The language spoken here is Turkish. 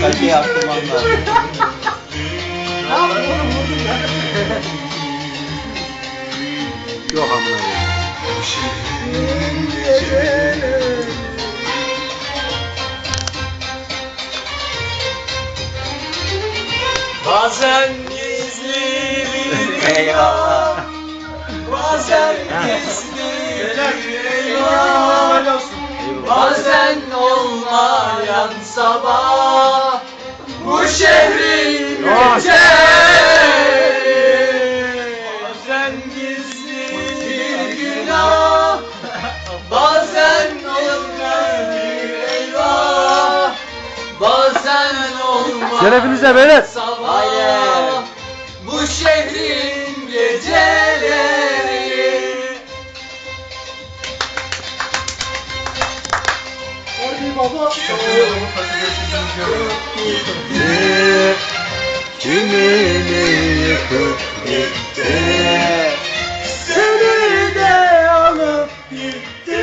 Kaliteyi arttırman lazım. Ne yaptın oğlum vurdun ya. Yok amına. Bazen gizli bir Eyvallah. Bazen gizli olmayan sabah Bu şehrin geceleri Bazen gizli bir günah Bazen olmayan bir eyvah Bazen olmayan Şerefinize beyler. gitti Tümünü yıkıp gitti. Seni de alıp gitti.